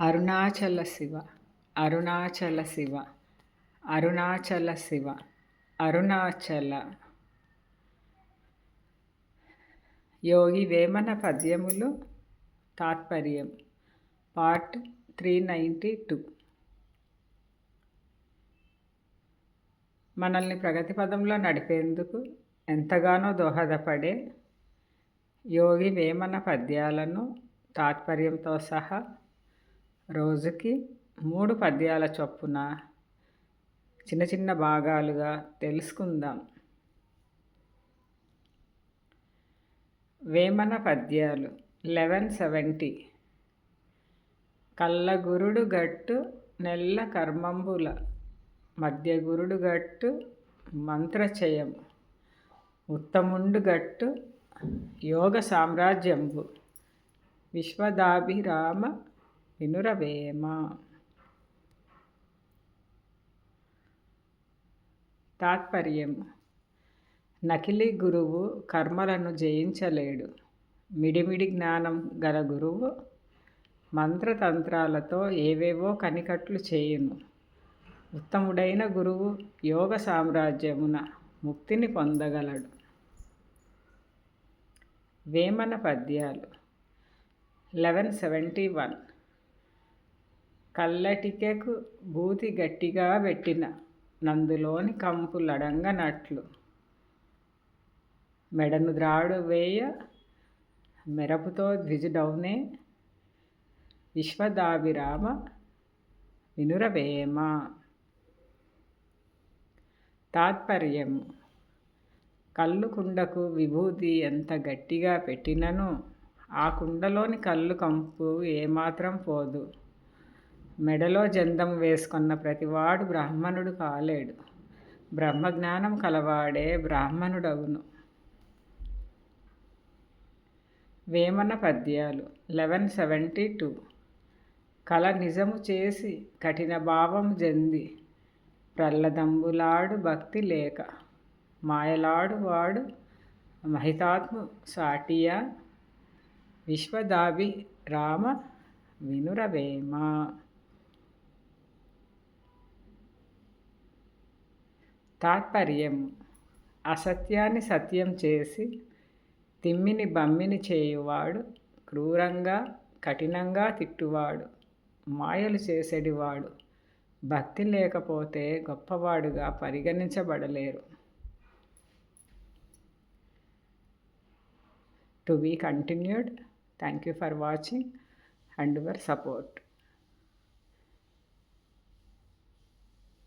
అరుణాచల శివ అరుణాచల శివ అరుణాచల శివ అరుణాచల. యోగి వేమన పద్యములు తాత్పర్యం part three ninety two. మనల్ని ప్రగతి పదంలో నడిపేందుకు ఎంతగానో దోహదపడే యోగి వేమన పద్యాలను తాత్పర్యంతో సహా రోజుకి మూడు పద్యాల చొప్పున చిన్న చిన్న భాగాలుగా తెలుసుకుందాం. వేమన పద్యాలు లెవెన్ సెవెంటీ. కళ్ళగురుడు గట్టు నెల్ల కర్మంబుల. మధ్య గురుడు గట్టు మంత్రచయం ఉత్తముండు గట్టు యోగ సామ్రాజ్యంబు. విశ్వదాభిరామ వినురవేమ తాత్పర్యం నకిలీ గురువు కర్మలను జయించలేడు మిడిమిడి జ్ఞానం గల గురువు మంత్రతంత్రాలతో ఏవేవో కనికట్లు చేయును ఉత్తముడైన గురువు యోగ సామ్రాజ్యమున ముక్తిని పొందగలడు వేమన పద్యాలు లెవెన్ సెవెంటీ వన్ కల్లటికెకు బూతి గట్టిగా పెట్టిన నందులోని కంపులడంగనట్లు మెడను ద్రాడు వేయ మెరపుతో ద్విజుడౌనే విశ్వదాభిరామ వినురవేమ. తాత్పర్యము. కళ్ళు కుండకు విభూతి ఎంత గట్టిగా పెట్టినను? ఆ కుండలోని కళ్ళు కంపు ఏమాత్రం పోదు. మెడలో జందం వేసుకున్న ప్రతివాడు బ్రాహ్మణుడు కాలేడు. బ్రహ్మజ్ఞానం కలవాడే బ్రాహ్మణుడవును వేమన పద్యాలు లెవెన్ సెవెంటీ టూ. కల నిజము చేసి కఠిన భావం జంది. ప్రల్లదంబులాడు భక్తి లేక. మాయలాడు వాడు మహితాత్ము సాటియా. విశ్వదాభి రామ వినురవేమ. తాత్పర్యం అసత్యాన్ని సత్యం చేసి తిమ్మిని బమ్మిని చేయువాడు క్రూరంగా కఠినంగా తిట్టువాడు మాయలు చేసేటివాడు భక్తి లేకపోతే గొప్పవాడుగా పరిగణించబడలేరు. To be continued. Thank you for watching and your support.